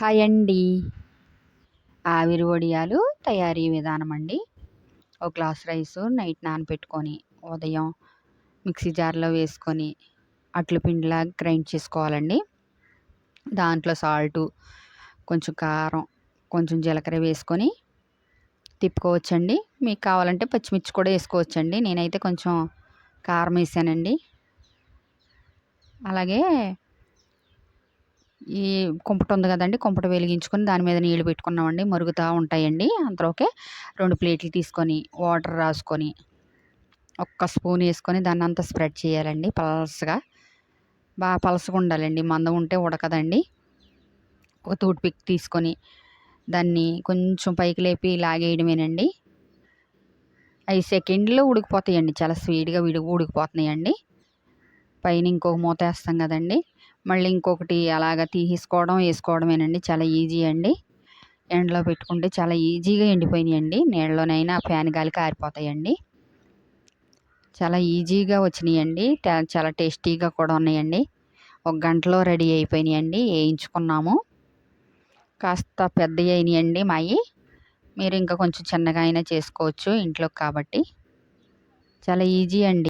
Hi అండి. ఆవిరి వడియాలు తయారీ విధానం అండి. ఒక గ్లాస్ రైస్ నైట్ నానబెట్టుకొని ఉదయం మిక్సీ జార్లో వేసుకొని అట్లు పిండిలా గ్రైండ్ చేసుకోవాలండి. దాంట్లో సాల్టు కొంచెం కారం కొంచెం జీలకర్ర వేసుకొని తిప్పుకోవచ్చండి. మీకు కావాలంటే పచ్చిమిర్చి కూడా వేసుకోవచ్చండి. నేనైతే కొంచెం కారం వేసానండి. అలాగే ఈ కుంపట ఉంది కదండి కుంపట వెలిగించుకొని దాని మీద నీళ్ళు పెట్టుకున్నామండి. మరుగుతూ ఉంటాయండి. అంతలోకే రెండు ప్లేట్లు తీసుకొని వాటర్ రాసుకొని ఒక్క స్పూన్ వేసుకొని దాన్ని అంతా స్ప్రెడ్ చేయాలండి పలసగా. బాగా పలసగా ఉండాలండి. మందం ఉంటే ఉడకదండి. ఒక తూట్ పిక్ తీసుకొని దాన్ని కొంచెం పైకి లేపి లాగేయడమేనండి. ఐదు సెకండ్లో ఉడికిపోతాయండి. చాలా స్వీట్గా విడిగి ఉడికిపోతున్నాయండి. పైన ఇంకొక మూత వేస్తాం కదండి. మళ్ళీ ఇంకొకటి అలాగ తీసుకోవడం వేసుకోవడమేనండి. చాలా ఈజీ అండి. ఎండలో పెట్టుకుంటే చాలా ఈజీగా ఎండిపోయినాయండి. నీళ్ళలోనైనా ఫ్యాన్ గాలికి ఆరిపోతాయండి చాలా ఈజీగా వచ్చినాయండి. చాలా టేస్టీగా కూడా ఉన్నాయండి. ఒక గంటలో రెడీ అయిపోయినాయండి. వేయించుకున్నాము. కాస్త పెద్దవి అయినాయండి మాయి. మీరు ఇంకా కొంచెం చిన్నగా అయినా చేసుకోవచ్చు ఇంట్లో కాబట్టి. చాలా ఈజీ అండి.